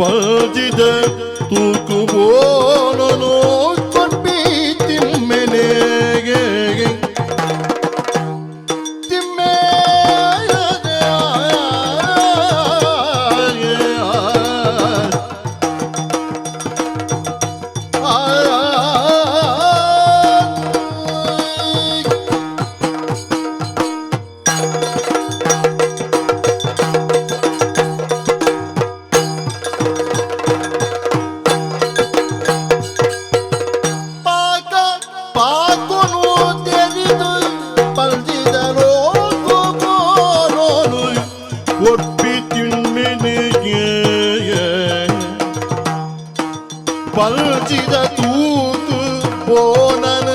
bandida ತೂತು ಬೋನನ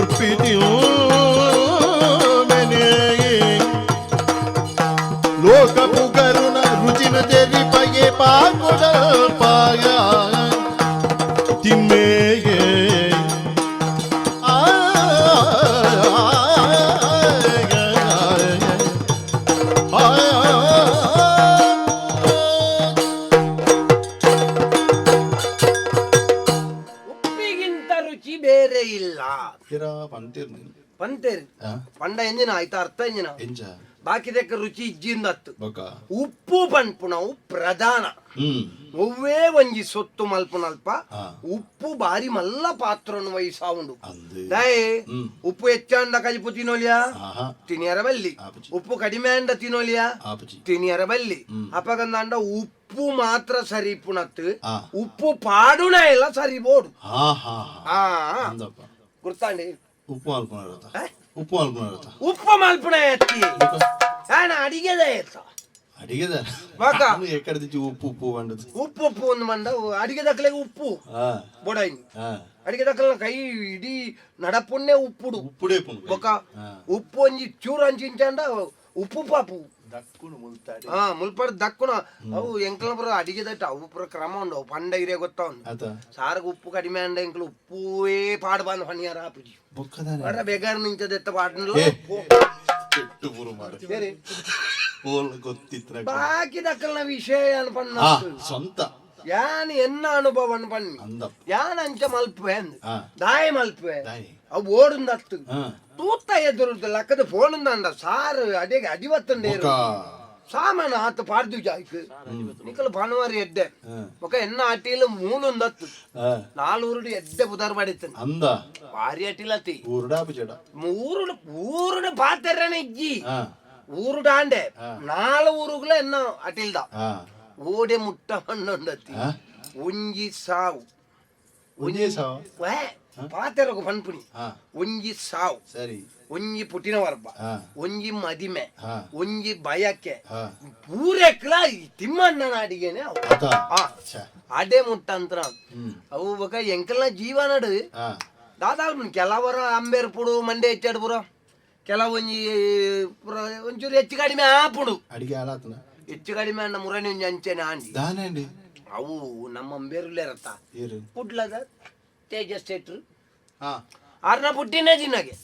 സമർപ്പിച്ചു ಇಲ್ಲ. ಇರಾ ಪಂತಿರ್ನಿ ಪಂತೇರಿ? ಪಂಡ ಎಂಜಿನ ಆಯ್ತಾ? ಅರ್ಥ ಎಂಜಿನ? ಬಾಕಿ ಬಾಕಿದಕ್ಕೆ ರುಚಿ ಇಜ್ಜಿಂದ ಬೊಕ? ಉಪ್ಪು ಪನ್ಪುನವು ಪ್ರಧಾನ. ಒವ್ವೇ ಒಂಜಿ ಸೊತ್ತು ಮಲ್ಪುನಲ್ಪ. ಉಪ್ಪು ಬಾರಿ ಮಲ್ಲ ಪಾತ್ರ ವಹಿಸಾವುಂಡು. ಉಂಡು ದಯೆ ಹ್ಮ್. ಉಪ್ಪು ಹೆಚ್ಚಾಂಡ ಕಜಿಪು ತಿನ್ನೋಲಿಯಾ? ತಿನಿಯರ ಬಲ್ಲಿ. ಉಪ್ಪು ಕಡಿಮೆ ಅಂಡ ತಿನ್ನೋಲಿಯಾ? ತಿನಿಯರ ಬಲ್ಲಿ. ಅಪಗಂದಾಂಡ ಉಪ್ಪು ಮಾತ್ರ ಸರಿ ಪುಣತ್ ಆ. ಉಪ್ಪು ಪಾಡುಣ ಎಲ್ಲ ಸರಿ ಬೋಡು ಹಾ ಹಾ ಹಾ ಆ ಅಂದಪ್ಪ ಗುರ್ತಾಂಡಿ ಉಪ್ಪು ಅಲ್ಪುನರತ ಆ? ಉಪ್ಪು ಅಲ್ಪುನರತ ಉಪ್ಪು ಮಲ್ಪುಣ ಎತ್ತಿ ಹಣ ಅಡಿಗೆದ ಎತ್ತ ಅಡಿಗೆದ ಬಾಕ. ಎಕಡೆ ದಿಚ್ಚಿ ಉಪ್ಪು ಉಪ್ಪು ಬಂಡದು ಉಪ್ಪು ಉಪ್ಪು ಒಂದು ಮಂಡ ಅಡಿಗೆ ದಕ್ಕಲೆಗೆ ಉಪ್ಪು ಹಾ ಬೊಡಾಯಿನಿ ಹಾ ಅಡಿಗೆ ದಕ್ಕಲ ಕೈ ಇಡೀ ನಡಪುಣ್ಣೆ ಉಪ್ಪುಡು ಉಪ್ಪುಡೆ ಪುಣ್ ಬೊಕ ಹಾ ಉಪ್ಪು ಒಂಜಿ ಚೂರು ಹಂಚಿಂಚಂಡ ಉಪ್ಪು ಪಾಪು ಹಾ ಮುಲ್ಪಡ್ ದಕ್ಕುನ ಅವು ಎಂಕ್ಲ ಪುರ ಅಡಿಗೆ ದಟ್ಟ ಅವು ಪುರ ಕ್ರಮ ಉಂಡು. ಅವು ಪಂಡ ಇರೇ ಗೊತ್ತ ಉಂಡು. ಸಾರ್ಗ ಉಪ್ಪು ಕಡಿಮೆ ಅಂಡ ಎಂಕ್ಲು ಉಪ್ಪುವೇ ಪಾಡ್ ಬಂದು ಹಣಿಯಾರ ಆಪುಜಿ. ಬೊಕ್ಕದಾನೆ. ಬಡ ಬೇಗಾರ ಬುರು ಮಾಡು. ಸರಿ ಓಲ್ ಗೊತ್ತಿತ್ರ ಬಾಕಿ ದಕ್ಕಲ್ನ ವಿಷಯ ಅನ್ಪಣ್ಣ ಹಾ ಸ್ವಂತ. ಯಾನ್ ಎನ್ನ ಅನುಭವ ಅನ್ಪಣ್ಣಿ ಅಂದಪ್ಪ ಯಾನ್ ಅಂಚ ಮಲ್ಪುವೆ ದಾಯಿ ಮಲ್ಪುವೆ. ದಾಯಿ. ಓಡುಂದತ್ತು ತೂತ ಎದುರುದು ಲಕ್ಕದ ಫೋನುಂದಂಡ ಸಾರು ಅಡಿಗೆ ಅಡಿವತ್ತಂಡೆ சாமான ஆத்து பார்த்து ஜாய்க்கு நிக்கல பணவாரி எட்ட. ஒக்க என்ன ஆட்டியில மூணு தத்து நாலூருடி எட்ட புதார் படித்தன் அந்த. வாரி ஆட்டில தி. ஊருடா பிச்சடா ஊருட ஊருட பாத்தறனே இஜி ஊருடாண்டே. நாலு ஊருக்குள்ள என்ன அட்டில் தான் ஓடே முட்டை மண்ணு உஞ்சி சாவு. உஞ்சி சாவு? ಪಾತೆರಗು ಪನ್ಪುಣಿ ಒಂಜಿ ಸಾವು. ಸರಿ. ಒಂಜಿ ಪುಟಿನ ವರ್ಬ. ಒಂಜಿ ಮದಿಮೆ. ಒಂಜಿ ಬಯಕೆ. ಪೂರೆಕ್ಲ ತಿಮ್ಮಣ್ಣನ ಅಡಿಗೆನೆ ಅದೇ ಮುಟ್ಟಂತ್ರ. ಅವು ಬಕ ಎಂಕಲ್ನ ಜೀವ ನಡು. ದಾದಾಲ್ ಕೆಲವರ ಅಂಬೇರ್ ಪುಡು ಮಂಡೆ ಹೆಚ್ಚಾಡ್ ಪುರ. ಕೆಲವು ಒಂಜಿ ಒಂಚೂರು ಹೆಚ್ಚು ಕಡಿಮೆ ಆಪುಡು ಅಡಿಗೆ ಹೆಚ್ಚು ಕಡಿಮೆ ಅಣ್ಣ ಮುರಣಿ ಒಂಜಿ ಅಂಚೆನೆ ಆಂಡಿ. ದಾನೆ ಅವು ನಮ್ಮ ಅಂಬೇರುಲೇ ರತ್ತ ಪುಡ್ಲದ ತೇಜಸ್ ಆರ್ನ ಪುಟ್ಟಿನ ದಿನಗೆ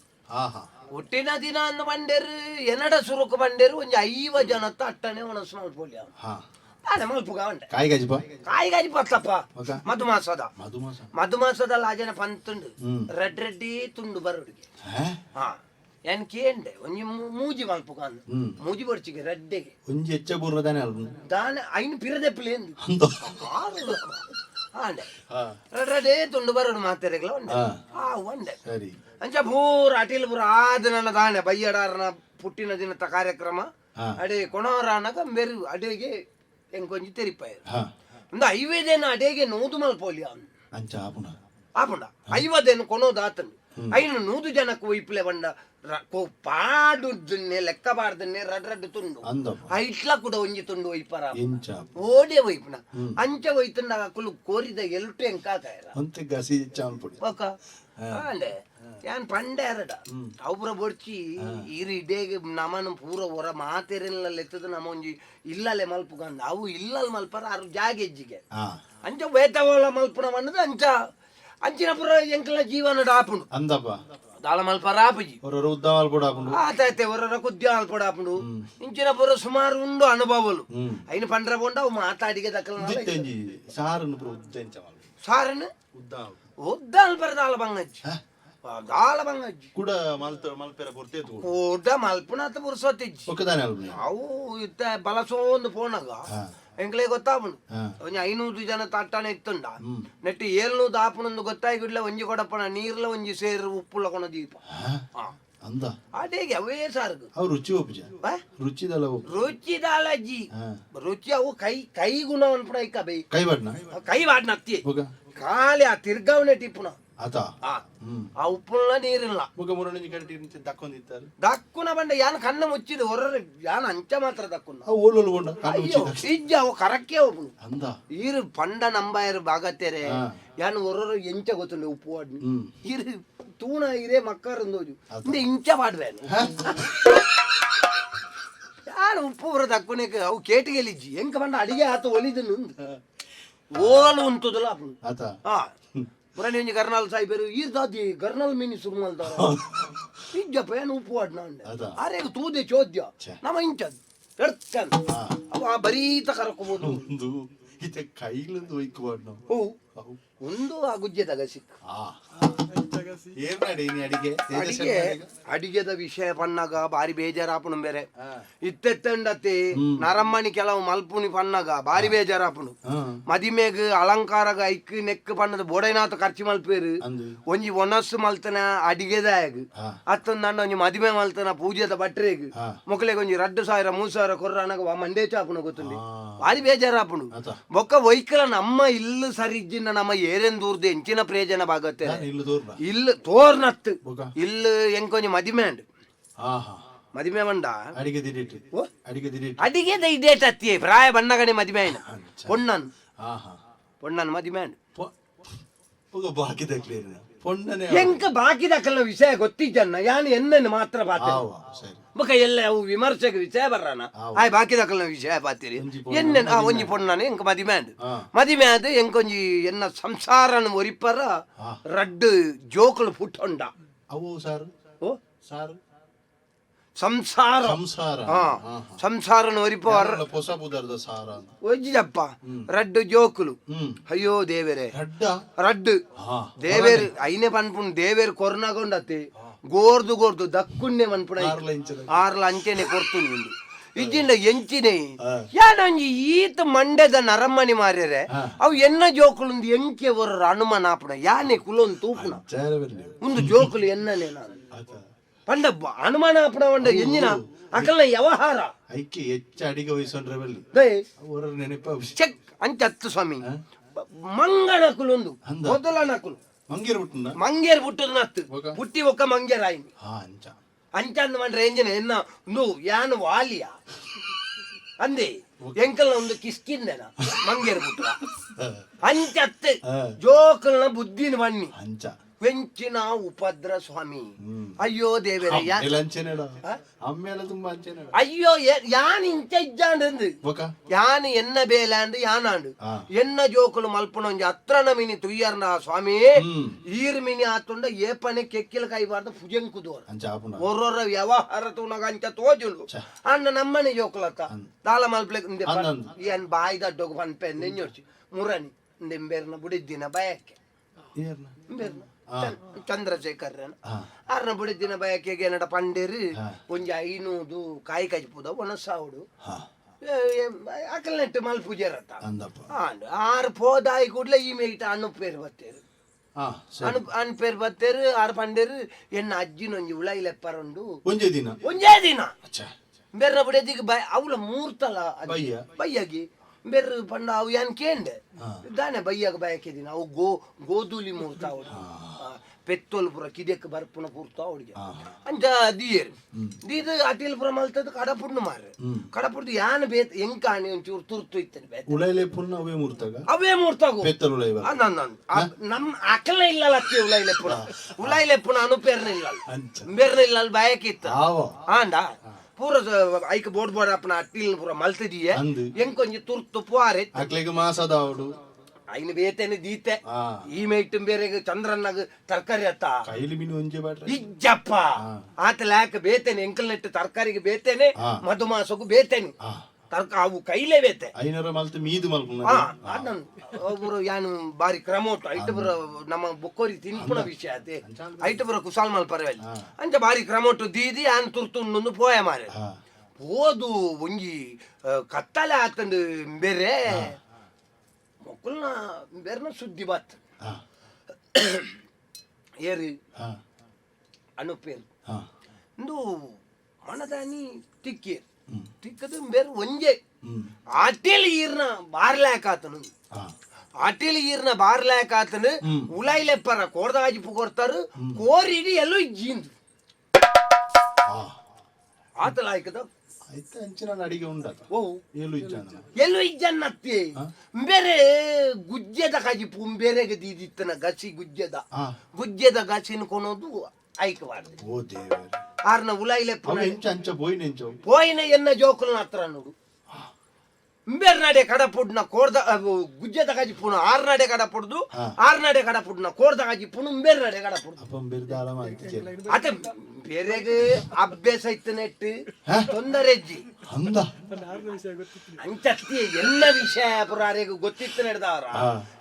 ಹುಟ್ಟಿನ ದಿನ ಅಂದ ಬಂಡೇರು ಎನ್ನಡ ಸುರುಕು ಬಂಡೇರು ಒಂಜಿ ಐವ ಜನ ಅಟ್ಟನೆ ಒಣಸು ಮಾಡ್ಕೊಳ್ಳಿ ತಾನೆ ಮಲ್ಪುಗ ಉಂಡೆ ಕಾಯಿ ಗಜಿಪ? ಕಾಯಿ ಗಾಜಿ ಪತ್ತಪ್ಪ. ಮಗ? ಮಧುಮಾಸದ. ಮಧುಮಾಸ. ಮಧುಮಾಸದಲ್ಲಿ ಆಜನ ಪಂತುಂಡು. ರೆಡ್ ರೆಡ್ಡಿ ತುಂಡು ಬರುಡಿಗೆ. ಹೇ. ಹಾ. ಎನ್ ಕೇಂಡೆ ಒಂಜಿ ಮೂಜಿ ಮಲ್ಪುಗ ಅಂದು ಮೂಜಿ ಬರ್ಚಿಗೆ ರೆಡ್ಡೆಗೆ. ಒಂಜಿ ಹೆಚ್ಚ ಬೂರ್ದಾನೆ ಅಲ್ಲ ದಾನೆ ಐನ್ ಪಿರದೆಪ್ಪಲೆ ಎಂದು ಆಂಡೆ ರೆಡ್ ತುಂಡು ಬರೋಡು ಮಾತೆರೆಗ್ಲ ಒಂಡೆ. ಆ ಒಂಡೆ. ಸರಿ. ಅಂಚ ಪೂರ ಅಟಿಲ್ ಪೂರ ಆದ ನನ್ನ ದಾನೆ ಬಯ್ಯಡಾರನ ಪುಟ್ಟಿನ ದಿನದ ಕಾರ್ಯಕ್ರಮ. ಅಡೆ ಕೊಣವರಾನಗ ಮೆರು ಅಡೆಗೆ ಎಂಕೊಂಜಿ ತೆರಿಪಾಯ ಹಾ. ಒಂದು ಐವೇದೇನ ಅಡೆಗೆ ನೂದು ಮಲ್ಪೋಲಿ ಅವ್ನು ಅಂಚ ಆಪುನ ಆಪುಂಡ ಐವದೇನು ಕೊನೋದಾತನು ಐನು ನೂದು ಜನಕ್ಕೆ ಒಯ್ಪಲೆ ಬಂಡ. ಪಾಡುದನ್ನೇ ಲೆಕ್ಕ ಬಾರ್ದನ್ನೇ ರಡ್ ರಡ್ ತುಂಡು. ಆ ಇಟ್ಲ ಕೂಡ ಒಂಜಿ ತುಂಡು ವೈಪರ ಓಡೆ ವೈಪ್ನ ಅಂಚ ವೈತುಂಡ ಕುಲು ಕೋರಿದ ಎಲ್ಟು ಎಂಕಾಕ ಅಂತ ಗಸಿ ಚಾಂಪುಡಿ. ಓಕ. ಅಂದೆ ಯಾನ್ ಪಂಡೆರಡ ಅವ್ರ ಬೊಡ್ಚಿ ಈರಿ ಇಡೇಗೆ ನಮನ ಪೂರ ಹೊರ ಮಾತೆರಿನಲ್ಲ ಎತ್ತದ ನಮ್ಮ ಒಂಜಿ ಇಲ್ಲಲೆ ಮಲ್ಪುಗಂದ ಅವು ಇಲ್ಲಲ್ಲಿ ಮಲ್ಪರ ಅವ್ರ ಜಾಗೆಜ್ಜಿಗೆ ಅಂಚ ವೇತವಲ್ಲ ಮಲ್ಪುನ ಅಂಚ. ಅಂಚಿನ ಪುರ ಎಂಕಲ ಜೀವನ ಡಾಪುಂಡು. ಅಂದಪ್ಪ. ದಾಳ ಮಲ್ಪರ ಆಪಜಿ ಹೊರರ ಉದ್ದಾವಲ್ ಕೂಡ ಹಾಕೊಂಡು ಆತ ಆಯ್ತೆ ಹೊರರ ಕುದ್ದಾಲ್ ಕೂಡ ಹಾಕೊಂಡು ಇಂಚಿನ ಪುರ ಸುಮಾರು ಉಂಡು ಅನುಭವಲು అయిన పండ్ర పోండా మాట్లాడిగే దక్కల జిత్తేంజి సారును పుర ఉద్దేంచవాలి సారును ఉద్దాల్ ఉద్దాల్ పరదాల బంగజ్జి ದಾಳ ಬಂಗಜ್ಜಿ ಕೂಡ ಮಲ್ತ ಮಲ್ಪೆರ ಪುರ್ತೆ ತೂ ಓಡ ಮಲ್ಪನಾತ ಪುರ ಸೊತ್ತಿಜ್ಜಿ ಒಕ್ಕದಾನೆ ಅವು ಇತ್ತ ಬಲಸೋಂದು ಫೋನಾಗ ಎಂಕ್ಲೆ ಗೊತ್ತಾಪುಂಡು ಒಂಜಿ ಐನೂರು ಜನ ತಟ್ಟನೆ ಇತ್ತುಂಡ ನೆಟ್ಟು ಏಳ್ನೂರು ದಾಪುನೊಂದು ಗೊತ್ತಾಗಿಡ್ಲ ಒಂಜಿ ಕೊಡಪ್ಪನ ನೀರ್ಲ ಒಂಜಿ ಸೇರ್ ಉಪ್ಪುಲ ಕೊನ ದೀಪ. ಆ. ಅಂದ? ಅದೇಗೆ ಅವೇ ಸಾರ್ಗು. ಅವು ರುಚಿ ಉಪ್ಪುಜ ಆ? ರುಚಿದಲ ಜಿ. ರುಚಿ ಅವು ಕೈ ಕೈ ಗುಣ ಅನ್ಪುಣ ಇಕ್ಕ ಬೈ ಕೈ ಬಾಡ್ನ ಕೈ ಬಾಡ್ನ ಅತ್ತಿ ಖಾಲಿ ಆ ತಿರ್ಗಾವ್ನೆ ಟಿಪ್ಪುನ. ಆತ ಆ ಆ ಉಪ್ಪುನ ನೀರಿಲ್ಲ. ಮುಗ ಮುರಣಿ ಕಟ್ಟಿ ದಕ್ಕೊಂದಿತ್ತಾರೆ ದಕ್ಕುನ ಬಂಡ ಯಾನ್ ಕಣ್ಣ ಮುಚ್ಚಿದ ಹೊರ ಯಾನ್ ಅಂಚ ಮಾತ್ರ ದಕ್ಕುನ. ಅವು ಓಲೋಲು ಕಣ್ಣು ಅಯ್ಯೋ ಇಜ್ಜ ಅವು ಕರಕ್ಕೆ ಒಬ್ಬನು ಅಂದ? ಈರು ಪಂಡ ನಂಬಾಯರು ಬಾಗತ್ತೇರೆ. ಯಾನ್ ಹೊರ ಎಂಚ ಗೊತ್ತುಂಡು ಉಪ್ಪು ಆಡ್ನಿ ಈರು ತೂಣ ಇರೇ ಮಕ್ಕರಂದೋಜು. ಇಂದ ಇಂಚ ಪಾಡ್ವೇನು? ಯಾರು ಉಪ್ಪು ಬರ ದಕ್ಕುನೆಕ್ ಅವು ಕೇಟಿಗೆಲಿಜ್ಜಿ ಹೆಂಗ ಬಂಡ ಅಡಿಗೆ ಆತ ಒಲಿದನು ಓಲು ಅಪ್ಪನು ಆತ ಹಾ. ಬುರಾನಿ ಒಂಜಿ ಗರ್ನಾಲ್ ಸಾಯ್ಬೇರು ಈ ದಾದಿ ಗರ್ನಾಲ್ ಮಿನಿ ಸುರ್ಮಲ್ ಮಲ್ತಾರ ಇಜ್ಜಪ್ಪ ಏನು ಉಪ್ಪು ವಾಡ್ನ ಅಂಡೆ ಅದಾ? ಅರೆ ತೂದೆ ಚೋದ್ಯ. ನಮ್ಮ ಇಂಚದ್ ಎಡ್ಕನ್ ಹಾ. ಅವ ಬರೀತ ಕರಕೋಬಹುದು ಒಂದು ಇದೆ ಕೈಲಿಂದ ಒಯ್ಕು ಬಣ್ಣ ಹೂ. ಅವು ಒಂದು ಆ ಗುಜ್ಜೆದಾಗ ಸಿಕ್ಕ. ಆ. ಅಡಿಗೆ? ಅಡಿಗೆ ಅಡಿಗೆದ ವಿಷಯ ಪನ್ನಗ ಬಾರಿ ಬೇಜಾರಾಪುನು ಬೇರೆ. ಇತ್ತೆತ್ತಂಡತಿ ನರಮ್ಮನಿ ಕೆಲವು ಮಲ್ಪುನಿ ಪನ್ನಗ ಬಾರಿ ಬೇಜಾರಾಪುನು. ಮದಿಮೆಗ್ ಅಲಂಕಾರಗ ಐಕ್ ನೆಕ್ ಪನ್ನದ ಬೋಡೈನಾಥ ಖರ್ಚು ಮಲ್ಪೇರು. ಒಂಜಿ ಒನಸ್ಸು ಮಲ್ತನ ಅಡಿಗೆದಾಯಗ್ ಅತ್ತೊಂದು ನನ್ನ ಒಂಜಿ ಮದಿಮೆ ಮಲ್ತನ ಪೂಜೆದ ಬಟ್ರೆಗ್. ಮೊಕ್ಕಲೆಗ್ ಒಂಜಿ ರಡ್ಡು ಸಾವಿರ ಮೂರು ಸಾವಿರ ಕೊರ್ರ ಅನ್ನಗ ಮಂಡೇ ಚಾಪುನ ಗೊತ್ತುಂಡಿ ಬಾರಿ ಬೇಜಾರಾಪುನು. ಬೊಕ್ಕ ವೈಕಲ ನಮ್ಮ ಇಲ್ಲು ಸರಿಜ್ಜಿನ ನಮ್ಮ ಏರೇನ್ ದೂರ್ದು ಎಂಚಿನ ಪ್ರಯೋಜನ ಬಾಗತ್ತೆ ನಾನು ಇಲ್ಲಿ ತೋರ್ನತ್ತು ಇಲ್ಲ ಎಂಕೊಂಜಿ ಮದಿಮೆ ಅಂಡ್ ಮದಿಮೆ ಮಂಡ ಅಡಿಗೆ ಓ? ಅಡಿಗೆ ಅಡಿಗೆ ಅತ್ತಿ ಪ್ರಾಯ ಬಣ್ಣಗಣೆ ಮದಿಮೆ ಆಯ್ನ. ಪೊಣ್ಣನ್. ಪೊಣ್ಣನ್ ಮದಿಮೆ ಅಂಡ್ ಬಾಕಿ ಒಗ ಬಾಕಿದ ಕ್ಲಿಯರ್ ಪೊಣ್ಣನೆ ಎಂಕ ಬಾಕಿ ದಕ್ಕಲ ವಿಷಯ ಗೊತ್ತಿದ್ದನ್ನ ಯಾನ್ ಎನ್ನನ್ನು ಮಾತ್ರ ಬಾತ ಆವ ಸರಿ ಬೊಕ ಎಲ್ಲ ಅವು ವಿಮರ್ಶೆಗೆ ವಿಷಯ ಬರ್ರಾನ ಆವ್. ಆಯ್ ಬಾಕಿ ದಕ್ಕಲ ವಿಷಯ ಬಾತಿರಿ ಒಂಜಿ ಪೊಣ್ಣ ಎನ್ನ ಆ ಒಂಜಿ ಪೊಣ್ಣನ ಎಂಕ ಮದಿಮೆ ಅಂಡ್ ಹಾ ಮದಿಮೆ ಆದ್ ಎಂಕೊಂಜಿ ಎನ್ನ ಸಂಸಾರನ ಒರಿಪರ ಹಾ ರಡ್ಡು ಜೋಕುಲು ಪುಟ್ಟೊಂಡ ಅವು ಸಾರು ಓ ಸಾರು ಸಂಸಾರ. ಸಂಸಾರ. ಹಾ. ಸಂಸಾರನ ಹೊಸ ಸಾರ ರಡ್ಡು ಜೋಕುಲು. ಅಯ್ಯೋ ದೇವರೇ. ರಡ್ಡ? ದೇವೇರ್ ಐನೆ ಪನ್ಪುಣ್ ದೇವೇರ್ ಕೊರ್ನಗೊಂಡತ್ತೆ ಗೋರ್ದು ಗೋರ್ದು ದಕ್ಕುಣ್ಣೆ ಮನ್ಪುಣ ಆರ್ಲ ಅಂಚೆನೆ ಕೊರ್ತು ನಿಂದು. ಇಜ್ಜಿಂಡ ಎಂಚಿನೆ. ಯಾನೊಂಜಿ ಈತ ಮಂಡ್ಯದ ನರಮ್ಮನಿ ಮಾರ್ಯರೆ. ಅವು ಎನ್ನ ಜೋಕುಲುಂದು ಎಂಕೆ ಬರ ಅನುಮಾನ ಆಪಣ? ಯಾನೆ ಕುಲೊಂದು ತೂಪುಣ? ಒಂದು ಜೋಕುಲು ಎನ್ನನೆ ನಾನು. ಪಂಡ ಬ- ಅನುಮಾನ ಆಪುಣ ಒಂಡ ಎಂಜಿನ ಅಕಲ್ನ ವ್ಯವಹಾರ ಐಕೆ ಹೆಚ್ಚು ಅಡಿಗೆ ವಹಿಸೊಂಡ್ರೆ ಬರ್ಲಿ ದೈ ಅವರ ನೆನಪ ಚೆಕ್ ಅಂಚ ಹತ್ತು ಸ್ವಾಮಿ ಹಾ? ಬ- ಮಂಗನ ಕುಲೊಂದು ಅಂದ. ಮೊದಲ ನಕುಲು ಮಂಗಿರ್ ಬಿಟ್ಟನ ಮಂಗೇರ್ ಪುಟ್ಟದ ನತ್ತು ಒಗ? ಪುಟ್ಟಿ ಒಕ್ಕ ಮಂಗೇರ್ ಆಯ್ನಿ ಹಾ ಅಂಚ ಅಂಚಂದ ಮಂಡ್ರೆ ಎಂಜಿನ ಎನ್ನ ಒಂದು ಯಾನು ವಾಲಿಯ ಅಂದೆ ಎಂಕಲ್ನ ಒಂದು ಕಿಸ್ಕಿಂದೆನ ಮಂಗೇರ್ ಪುಟ್ಟ ಹಾ, ಅಂಚತ್ತೆ ಹಾ, ಜೋಕಲ್ನ ಬುದ್ಧಿನ ಬಣ್ಣಿ ಅಂಚ ವೆಂಚಿನ ಉಪದ್ರ ಸ್ವಾಮಿ. ಅಯ್ಯೋ ದೇವರಯ್ಯ ಅಂಚೆನೆಡ ಅಯ್ಯೋ ಯಾನ್ ಇಂಚ ಇಜ್ಜಾಂಡು ಬೊಕ ಯಾನ್ ಎನ್ನ ಬೇಲಾಂಡು ಯಾನಾಂಡು ಹಾ. ಎನ್ನ ಜೋಕುಲು ಮಲ್ಪುನೊಂಜಿ ಅತ್ರನ ಮಿನಿ ತುಯ್ಯರ್ನ ಸ್ವಾಮಿ. ಈರ್ ಮಿನಿ ಆತುಂಡ ಏಪನೆ ಕೆಕ್ಕಿಲ ಕೈಬಾರ್ದು ಭುಜಂಕುದೋರ್ ಅಂಚ ಆಪುನ ಒರ್ರೊರ ವ್ಯವಹಾರ ತೂನಗ ಅಂಚ ತೋಜುಂಡು. ಅಣ್ಣ ನಮ್ಮನೆ ಜೋಕುಲತ್ತ ಅಂದ್. ದಾಲ ಮಲ್ಪ್ಲೆ ಅಂದಂದು. ಏನ್ ಬಾಯಿ ದಡ್ಡೋಗ ಪನ್ಪೆ ನೆಂಜೋರ್ಚಿ ಮುರನಿ ನಿಂಬೆರ್ನ ಬುಡಿದ್ದಿನ ಬಯಕ್ಕೆ ಏರ್ನ? ನಿಂಬೆರ್ನ. ಹಾ. ಚಂದ್- ಚಂದ್ರಶೇಖರ್ನ. ಅರ್ನ ಆರ್ನ ದಿನ ಬಯಕೆಗೆ ನಡ ಪಂಡೇರಿ. ಒಂಜಿ ಐನೂದು ಕಾಯಿ ಕಜ್ಪುದ ಒಣ ಸಾವುಡು ಅಕಲ್ ನೆಟ್ಟು ಮಲ್ಪುಜೆರತ್ತ. ಅಂದಪ್ಪ. ಆರು ಪೋದಾಯಿ ಕೂಡಲೇ ಈ ಮೇಟ ಅಣ್ಣು ಪೇರು ಸರಿ. ಅನು ಅನ್ ಪೇರು ಬತ್ತೇರು ಆರು ಪಂಡೇರು ಎನ್ನ ಅಜ್ಜಿನೊಂಜಿ ಉಳೈ ಪರಂಡು ಒಂಜೇ ದಿನ? ಒಂಜೇ ದಿನ. ಬೆರ್ರ ಬುಡದಿಗೆ ಬೈ ಅವಳ ಮೂರ್ತಲ ಬಯ್ಯಗಿ. ಬೆರ್ರ ಪಂಡ ಅವು ಯಾನ್ ಕೇಂಡೆ. ದಾನೆ ಬಯ್ಯಗ ಬಯಕೆ ದಿನ. ಅವು ಗೋ ಗೋಧೂಲಿ ಮೂರ್ತ ಅವಳು. ಪೆತ್ತೋಲ್ ಪುರ ಕಿದೆಕ್ ಬರ್ಪುನ ಪೂರ್ತ ಅವಳಿಗೆ ಅಂತ ಅಂಚ ದಿಯರ್ ದೀದ ಅಟಿಲ್ ಪುರ ಮಲ್ತದ ಕಡಪುಡ್ನು ಹ್ಮ್. ಕಡಪುಡ್ದು ಯಾನ್ ಬೇತ್ ಎಂಕಾಣಿ ಒಂಚೂರು ತುರ್ತು ಇತ್ತೆ ಬೇತ್. ಉಳೈಲೆ ಪುನ್ನ ಅವೇ ಮೂರ್ತಾಗ? ಅವೇ ಮೂರ್ತಾಗು. ಪೆತ್ತಲ್ ಉಳೈವ? ನಮ್ ಅಕಲ ಇಲ್ಲಲ್ಲ ಅತ್ತಿ ಉಳೈಲೆ ಪುನ ಉಳೈಲೆ ಪುನ ಅನುಪೇರ್ನ ಇಲ್ಲ ಅಂಚ. ಬೇರ್ನ ಇಲ್ಲ ಅಲ್ಲಿ ಬಾಯಕಿತ್ತ ಆಂಡ ಪೂರ ಐಕ ಬೋರ್ಡ್ ಬೋರ್ಡ್ ಅಪ್ಪನ ಅಟ್ಟಿಲ್ ಪುರ ಮಲ್ತಿದೀಯ. ಎಂಕೊಂಜಿ ತುರ್ತು ಪುವಾರೆ ಅಕ್ಲಿಗೆ ಮಾಸದ ಅವಡು ಐನು ಬೇತೇನೆ ದೀತೆ ಈ ಮೇಟ್ ಬೇರೆ ಚಂದ್ರನ್ನಾಗ ತರಕಾರಿ ಅತ್ತ ಕೈಲಿ ಮೀನು ಒಂಜೆ ಬಾಟ್ರೆ? ಇಜ್ಜಪ್ಪ. ಆತ ಲ್ಯಾಕ ಬೇತೇನೆ ಎಂಕಲ್ ನೆಟ್ಟು ತರಕಾರಿಗೆ ಬೇತೇನೆ. ಮಧುಮಾಸಗೂ ಬೇತೇನೆ. ತರ್ಕ ಅವು ಕೈಲೇ ಬೇತೆ. ಐನೂರ ಮಲ್ತು ಮೀದು ಮಲ್ಕೊಂಡು ಒಬ್ಬರು ಯಾನು ಬಾರಿ ಕ್ರಮೋಟ್. ಐಟ ಬರ ನಮ್ಮ ಬೊಕ್ಕೋರಿ ತಿನ್ಪುಣ ವಿಷಯ ಅದೇ. ಐಟ ಬರ ಕುಸಾಲ್ ಮಲ್ ಪರವಾಗಿ. ಅಂಚ ಬಾರಿ ಕ್ರಮೋಟು ದೀದಿ ಆನ್ ತುರ್ತುಂಡು ಪೋಯ ಮಾರೆ. ಪೋದು ಹೋದು ಒಂಜಿ ಕತ್ತಲೆ ಆತಂದು ಬೇರೆ. ಮೊಕ್ಕಲ್ನ ಬೇರೆನ ಸುದ್ದಿ ಬಾತ್. ಏರಿ. ಹಾ. ಇಂದು ಮಣದಾನಿ ತಿಕ್ಕಿ. ಹ್ಮ್. ತಿಕ್ಕದು ಬೇರೆ ಒಂಜೆ. ಆಟೇಲ್ ಈರ್ನ ಬಾರ್ಲಾಕಾತನು ಆಟೇಲ್ ಈರ್ನ ಬಾರ್ಲಾಕಾತನು. ಉಲಾಯ್ಲೆಪ್ಪರ ಕೋರ್ದಾಜಿ ಪುಕೊರ್ತಾರು ಕೋರಿಡಿ ಎಲ್ಲೂ ಜೀಂದು ಆತಲಾಯ್ಕದ ಆತಲ ಆಯ್ಕದ ಆಯ್ತು ಅಂಚಿನ ಅಡಿಗೆ ಉಂಡತ ಓ ಏಳು ಇಜ್ಜಾನ ಎಲ್ಲೋ ಇಜ್ಜನ್ನತ್ತಿ ಬೇರೆ ಗುಜ್ಜೆದ ಕಜಿಪು ಬೇರೆಗೆ ದೀದಿತ್ತನ ಗಸಿ ಗುಜ್ಜೆದ ಹಾ ಗುಜ್ಜೆದ ಗಸಿನ ಕೊನೋದು ಆಯ್ಕವಾಡ್ದೆ ಓ ದೇವರೇ ಆರ್ನ ಉಲಾಯ್ಲೆಪ್ಪ ಅವ ಎಂಚ ಅಂಚ ಬೋಯ್ನ ಎಂಚ పోయిన ఎన్న జోకులను అత్తరన్నుడు ఇంబెర్నాడే ಬೇರ್ನಾಡೆ ಕಡಪುಡ್ನ ಕೋರ್ದ ಗುಜ್ಜದ ಕಾಜಿಪುಣ ಆರ್ನಾಡೆ ಕಡಪುಡ್ದು ಆರ್ನಾಡೆ ಕಡಪುಡ್ನ ಕೋರ್ದ ಕಾಜಿಪುಣ ಬೇರ್ನಾಡೆ ಕಡಪುಡ್ದು. ಅದೇ ಬೇರೆಗ ಅಭ್ಯಾಸ ಇತ್ತು ನೆಟ್ಟು ತೊಂದರೆ ಅಂಚತ್ತಿ ಎಲ್ಲ ವಿಷಯ ಪುರಾರಿಗೆ ಗೊತ್ತಿತ್ತು ನಡೆದವರ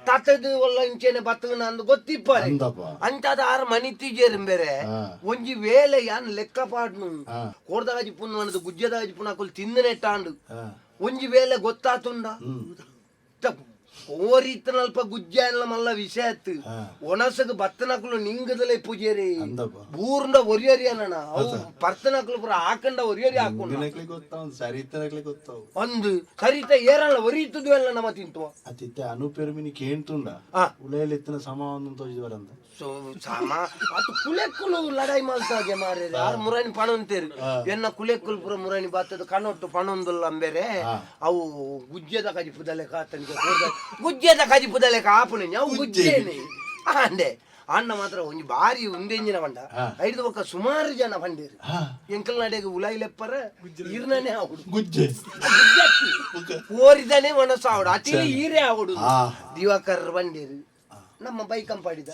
ತಾತದು ಒಲ್ಲ ಇಂಚೆನೆ ಬತ್ತಗ ನಂದು ಗೊತ್ತಿಪ್ಪ ಅಂಚಾದ ಆರ ಮನಿ ತೀಜೇರು ಬೇರೆ. ಒಂಜಿ ವೇಲೆ ಯಾನ್ ಲೆಕ್ಕ ಪಾಡ್ನು. ಕೋರ್ದ ಕಾಜಿಪುಣ ಗುಜ್ಜದ ಕಾಜಿಪುಣ ತಿಂದ ನೆಟ್ಟಾಂಡು ಒಂಜಿ ವೇಳೆ ಗೊತ್ತಾತುಂಡ? ಹ್ಮ್ ಓರಿತ್ತನಲ್ಪ ಗುಜ್ಜ ಎಲ್ಲ ಮಲ್ಲ ವಿಷಯ ಅತ್ತು ಹಾ. ಒಣಸಗ ಬತ್ತನಕಲು ನಿಂಗದಲೇ ಪೂಜೆರಿ. ಬೂರ್ಂಡ ಒರಿಯರಿ ಅನ್ನಣ ಅವು ಪರ್ತನಕಲು ಪುರ ಹಾಕಂಡ ಒರಿಯರಿ ಹಾಕೊಂಡು. ದಿನಕ್ಲಿ ಗೊತ್ತಾವ್ ಒಂದು ಸರಿತ ಏರಲ್ಲ ಒರಿ ಎಲ್ಲ ನಮ್ಮ ತಿಂತುವ. ಅತಿತ್ತೆ ಅನುಪೆರುಮಿನಿ ಕೇಂತುಂಡ ಆ ಉಳೆಯಲ್ಲಿ ಇತ್ತಿನ ಸಮಾವನ್ನು ತೋಜಿದ ಬರಂದ ಸೊ ಸಾಮ. ಅದು ಕುಲೆಕ್ಕುಲು ಲಡಾಯಿ ಮಲ್ತಾಗೆ ಮಾರೆ ಯಾರು ಮುರಾನಿ ಪಣ ಅಂತೀರಿ ಎನ್ನ ಕುಲೆಕ್ಕುಲು ಪುರ ಮುರಾನಿ ಬಾತದ ಕಣ್ಣೊಟ್ಟು ಪಣೊಂದುಲ್ಲ ಅಂಬೇರೆ. ಅವು ಗುಜ್ಜೆದ ಕಜಿಪುದಲೆ ಕಾತನಿಗೆ ಗುಜ್ಜೆದ ಕಜಿಪುದಲೆ ಕಾಪುನೆ ಅವು ಗುಜ್ಜೇನೆ. ಅಂಡೆ ಅಣ್ಣ ಮಾತ್ರ ಒಂಜಿ ಬಾರಿ ಉಂದೆಂಜಿನ ಬಂಡ. ಐದು ಪಕ್ಕ ಸುಮಾರು ಜನ ಬಂದಿರು ಹಾ. ಎಂಕಲ್ ನಡೆಗೆ ಉಲಾಯಿಲೆಪ್ಪರ ಇರ್ನೇ ಆವುಡು ಗುಜ್ಜೆ. ಓರಿದನೆ ಮನಸ್ಸು ಆವಡು ಅತಿ ಈರೇ ಆವಡು ದಿವಾಕರ್ ಬಂದಿರು ನಮ್ಮ ಬೈಕ್ ಕಂಪಾಡಿದ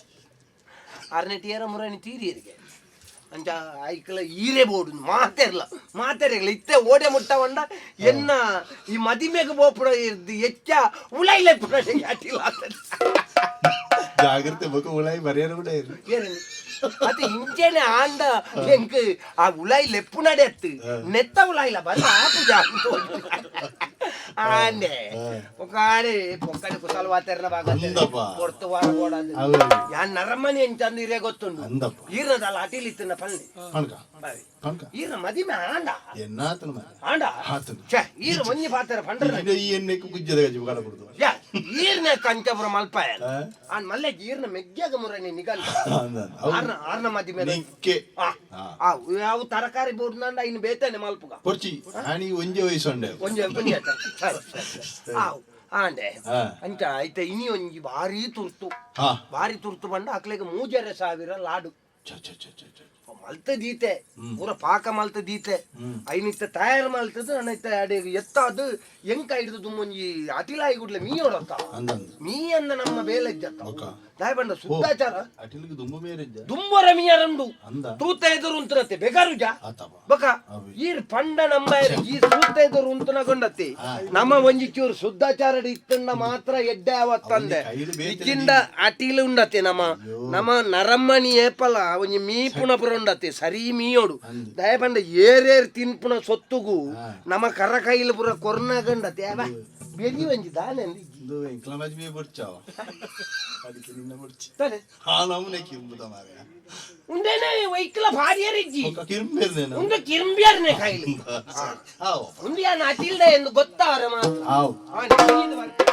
ಆರನೇ ಟಿಯರ ಮುರಾಣಿ ತೀರಿಯರಿಗೆ ಅಂಚ ಐಕಲ ಈರೇ ಬೋಡು ಮಾತೇರ್ಲ ಮಾತೇರಿಲ್ಲ ಇತ್ತೆ ಓಡೆ ಮುಟ್ಟ ಬಂಡ ಎನ್ನ ಈ ಮದಿಮೆಗೆ ಬೋಪುಡ ಇರ್ದು ಎಚ್ಚ ಉಳೈಲೆ ಪುಡ ಅಟಿಲ್ಲ ಜಾಗ್ರತೆ ಬೊಕ ಉಳಾಯಿ ಬರೆಯರು ಕೂಡ ಇರು ಅದು ಇಂಚೆನೆ ಆಂಡ ಎಂಕ್ ಆ ಉಲಾಯಿ ಲೆಪ್ಪು ನಡೆಯತ್ತು ನೆತ್ತ ಉಲಾಯಿಲ ಬಂದ ಆಪು ಜಾಂತು ಆಂಡೆ ಒಕ್ಕಾಡೆ ಪೊಕ್ಕಡೆ ಕುಸಲ್ ವಾತೆರ್ನ ಭಾಗ ಅಂದಪ್ಪ. ಕೊಡ್ತು ವಾರ ಓಡಾದು ಹೌದು ಯಾನ್ ನರಮ್ಮನಿ ಎಂಚಂದು ಇರೇ ಗೊತ್ತುಂಡು ಅಂದಪ್ಪ ಈರ್ನದಲ್ಲ ಅಟಿಲಿತ್ತಿನ ಪಲ್ಲೆ ಪಣ್ಕ ಬಾರಿ. ಪಣ್ಕ ಈರ್ನ ಮದಿಮೆ ಆಂಡ ಎನ್ನಾತನ ಮರ ಆಂಡ ಆತನ ಛೆ ಈರ್ ಒಂಜಿ ಈರ್ನ ಕಂಚಪುರ ಮಲ್ಪಾಯ? ಆನ್ ಮಲ್ಲೆ ಈರ್ನ ಮೆಗ್ಗ್ಯಾಗ ಮುರನಿ ನಿಗಲ್ ಆರ್ನ ಆರ್ನ ಮದಿಮೆ ನಿಕ್ಕೆ ಆ, ಆ, ಯಾವ ತರಕಾರಿ ಬೋಡ್ನಂಡ ಇನ್ನು ಬೇತಾನೆ ಮಲ್ಪುಗ? ಪೊರ್ಚಿ ಆನಿ ಒಂಜೆ ವಯಸ್ಸೊಂಡೆ. ಒಂಜಿ ಒಂಜೆ. ಆವ್, ಆಂಡೆ. ಅಂತ ಅಂಚ ಐತೆ ಇನಿ ಒಂಜಿ ಭಾರಿ ತುರ್ತು. ಭಾರಿ ತುರ್ತು ಬಂಡ ಅಕ್ಲೆಗೆ ಮೂಜರೆ ಸಾವಿರ ಲಾಡು. ಚ ಚ ಚ ಛ. ಮಲ್ತ ದೀತೆ ಪೂರ ಪಾಕ ಮಲ್ತ ದೀತೆ ಹ್ಮ್. ಐನಿತ್ತ ತಯಾರು ಮಲ್ತದ ನನ್ನೈತ ಅಡೆ ಎತ್ತ ಅದು ಎಂಕ ಹಿಡಿದು ಒಂಜಿ ಅಟಿಲಾಯಿ ಗುಡ್ಲೆ ಮೀ ಹೊಡತ್ತ ಅಂದಂದ ಮೀ ಅಂದ ನಮ್ಮ ಬೇಲೆ ಜತ್ತ ಒಕ್ಕ. ದಾಯ ಬಂಡ ಶುದ್ಧಾಚಾರ. ಅಟಿಲಿಗೆ ದುಂಬ ರಮಿಯ ರಂಡು ಅಂದ? ತೂತ ಎದುರು ಆತಪ್ಪ ಬಕ ಈ ಪಂಡ ನಮ್ಮ ಈ ಸೂತ ಎದುರು ಉಂತನಗೊಂಡತ್ತಿ ನಮ್ಮ ಒಂಜಿ ಚೂರು ಶುದ್ಧಾಚಾರ ಇತ್ತಂಡ ಮಾತ್ರ ಎಡ್ಡೆ ಅವತ್ತಂದೆ ಇಚ್ಚಿಂದ ನಮ ಉಂಡತ್ತೆ ನಮ್ಮ ನಮ್ಮ ನರಮ್ಮನಿ ಏಪಲ ಒಂಜಿ ಮೀಪುನ ಪುರ ಉಂಡತ್ತೆ. ಸರಿ ಮೀಯೋಡು. ದಯಬಂಡ ಏರೇರ್ ತಿನ್ಪುನ ಸೊತ್ತುಗು. ನಮ್ಮ ಕರ ಕೈಲು ಪುರ ಕೊರ್ನಗಂಡತ್ತೆ ಅವ. ಬೆದಿ ಒಂಜಿ ದಾನೆ ಇದು ಎಂಕ್ಲಮಾಜ್ ಮೇ ಬರ್ಚಾವ ಅದಕ್ಕೆ ನಿನ್ನ ಬರ್ಚಿ ತಾನೆ ಆ ನಮ್ಮನೆ ಕಿಂಬುದ ಮಾರ್ರೆ ಉಂದೇನೆ ವೈಕ್ಲ ಭಾರ್ಯರಿಜ್ಜಿ ಒಕ್ಕ ಕಿಂಬೇರ್ದೇನ ಉಂದು ಕಿರ್ಬಿಯರ್ನೆ ಕೈಲಿ ಹಾವ್ ಉಂದು ಯಾನ್ ಅಟಿಲ್ದೆ ಎಂದು ಗೊತ್ತಾರ ಮಾತ್ರ ಹಾವ್ ಅವನಿಗೆ ಇದು ಬರ್ತದೆ.